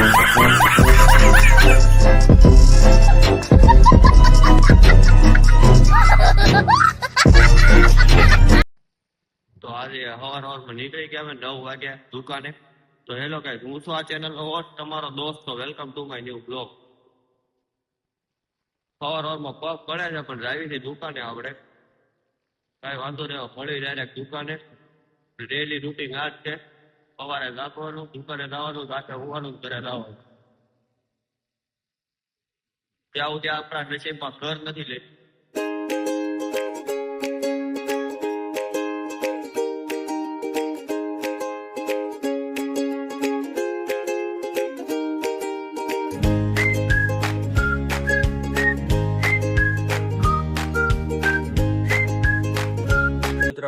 તો આજે હવાર હવારમાં નીકળી ગયા નવ વાગ્યા દુકાને. તો હેલો ગાઈસ હું છું આ ચેનલ હોસ્ટ તમારો દોસ્ત welcome to my new blog હવાર હવારમાં પગ પડે છે, પણ ડ્રાઈવિંગની દુકાને આપણે. કઈ વાંધો નહીં મળી ડાયરેક્ટ દુકાને. ડેલી રૂટીન આ જ છે. સવારે જાગવાનું દુકાને જવાનું, રાતે હોવાનું, ઘરે જવાનું. ત્યાં સુધી આપણા નસીબમાં ઘર નથી લે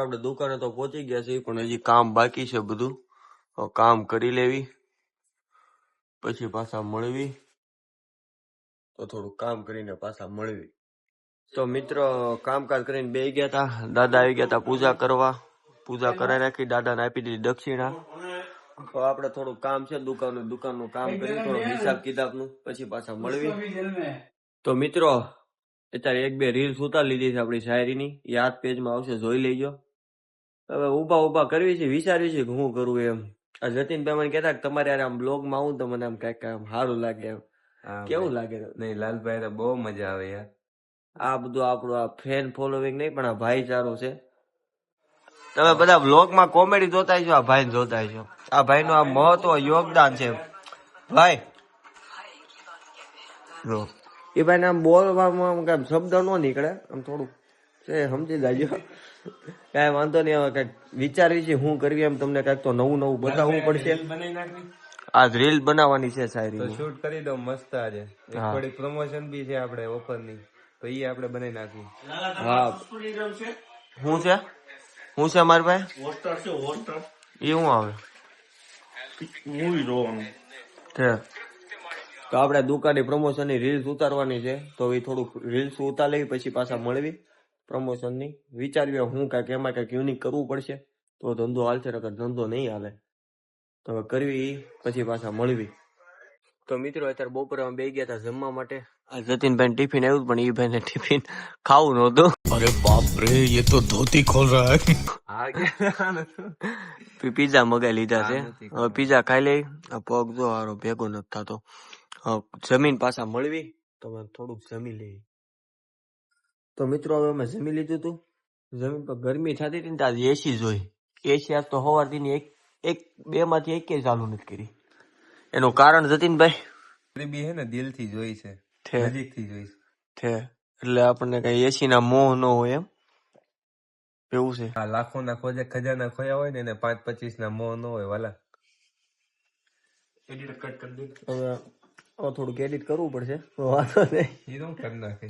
આપણે દુકાને તો પહોંચી ગયા છે પણ હજી કામ બાકી છે બધું. કામ કરી લેવી પછી પાછા મળવી તો થોડું કામ કરીને પાછા મળવી. તો મિત્રો કામકાજ કરીને બે ગયા હતા દાદા આવી ગયા હતા પૂજા કરવા. પૂજા કરાવી રાખી. દાદાને આપી દીધી દક્ષિણા. તો આપણે થોડું કામ છે દુકાનનું દુકાનનું કામ કરી થોડું હિસાબ કિતાબનું પછી પાછા મળવી. તો મિત્રો અત્યારે એક બે રીલ્સ ઉતાર લીધી છે આપણી શાયરીની. યાદ પેજ પેજમાં આવશે જોઈ લેજો. હવે ઊભા ઊભા કરવી છે વિચારવી છે કે હું કરું એમ. જતીનભાઈ મને કહેતા કે તમારે યાર આમ બ્લોગમાં આવું તો મને આમ કંઈક આમ સારું લાગે એમ. કેવું લાગે? નહીં લાલભાઈ તો બહુ મજા આવે યાર. આ બધું આપણું આ ફેન ફોલોવિંગ નહીં પણ આ ભાઈચારો છે. તમે બધા બ્લોગમાં કોમેડી જોતા છો આ ભાઈ જોતા છો આ ભાઈનું આ મહત્વ યોગદાન છે. ભાઈ. એ એ ભાઈને આમ બોલવામાં આમ શબ્દ ન નીકળે આમ થોડું છે સમજી જાજો. કાંઈ વાંધો નહીં હવે કાંઈક વિચારી છે હું કરવી એમ તમને કાંઈક તો નવું નવું બતાવવું પડશે. બનાવી આ રીલ બનાવવાની છે તો શાયરી શૂટ કરી દો મસ્ત આજે. થોડી પ્રમોશન બી છે આપણે ઓફરની તો ઈ આપણે બનાવી નાખી હા. હું છે? હું છે મારી ભાઈ એ શું આવે? છે. તો આપણે દુકાનની પ્રમોશનની રીલ્સ ઉતારવાની છે. તો એ થોડુંક રીલ્સ ઉતાર લેવી પછી પાછા મળવી પ્રમોશનની. વિચાર્યું હું કાંઈક એમાં કાંઈક યુનિક કરવું પડશે તો ધંધો હાલશે નકર ધંધો નહીં હાલે. તો કરવી પછી પાછા મળવી. તો મિત્રો અત્યારે બપોરે અમે બે ગયા હતા જમવા માટે. આ જતીનભાઈ ટિફિન આવ્યું પણ એ ભાઈને ટિફિન ખાવું નહોતું. અરે બાપ રે એ તો ધોતી ખોલ રહા હે. પીઝા મગાવી લીધા છે. હવે પીઝા ખાઈ લઈ. પગ જો હારો ભેગો નથી થતો. જમીન પાછા મળવી. તમે થોડુંક જમી લઈ તો મિત્રો હવે અમે જમી લીધું હતું જમીન પર ગરમી થતી હતી ને તાજી એસી જોઈ. એસી આજ તો સવારથી ની એક એક બે માંથી એક ચાલુ નથી કરી. એનું કારણ જતીનભાઈ? ગરીબી હે ને દિલથી જોઈ છે. નજીકથી જોઈ છે. એટલે આપણને કઈ એસી ના મોહ ન હોય એમ. એવું છે. આ લાખો ના ખોજે ખજાના ખોયા હોય ને એને પાંચ પચીસ ના મોહ ન હોય વાલા. હવે હવે થોડુંક એડિટ કરવું પડશે. વાંધો નહીં. એ તો કરી નાખે?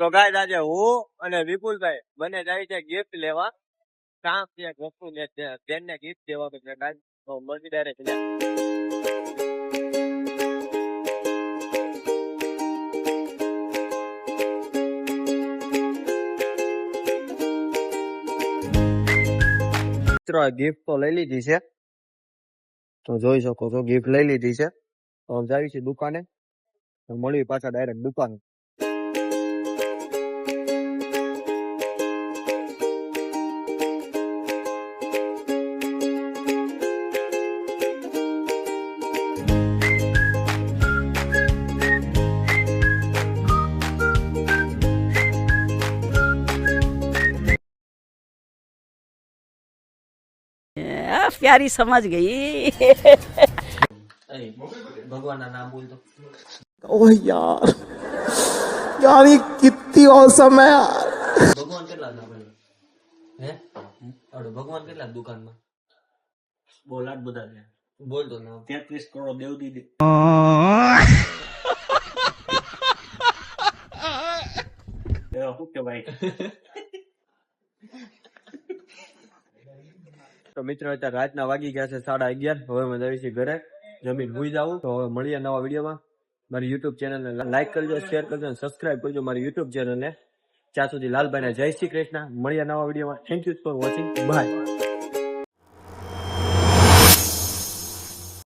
તો ગાય આજે હું અને વિપુલભાઈ બંને જાય છે ગિફ્ટ લેવા. કામ છે વસ્તુ વસ્તુ ને બેનને ગિફ્ટ દેવાનું છે ગાય, તો મળી ડાયરેક્ટ મિત્રો ગિફ્ટ તો લઈ લીધી છે. તો જોઈ શકો છો ગિફ્ટ લઈ લીધી છે. તો જાવી છે દુકાને. મળવી પાછા ડાયરેક્ટ દુકાને. प्यारी समझ गई ભગવાન ના નામ બોલતો ओह यार यार ये कितनी औसम है यार ભગવાન કેટલા નામ બોલે હે અરે ભગવાન કેટલા દુકાનમાં બોલ આટ બધા છે બોલ તો નામ તેત્રીસ કરોડ દેવ દીધી તો મિત્રો અત્યારે રાતના વાગી ગયા છે સાડા અગિયાર. હવે અમે જઈએ ઘરે. જમીન હુઈ જાવું. તો હવે મળીએ નવા વિડીયોમાં. મારી યુટ્યુબ ચેનલને લાઈક કરજો શેર કરજો અને સબસ્ક્રાઇબ કરજો મારી યુટ્યુબ ચેનલને ત્યાં સુધી લાલભાઈને જય શ્રી કૃષ્ણ. મળીએ નવા વિડીયોમાં. Thank you for watching bye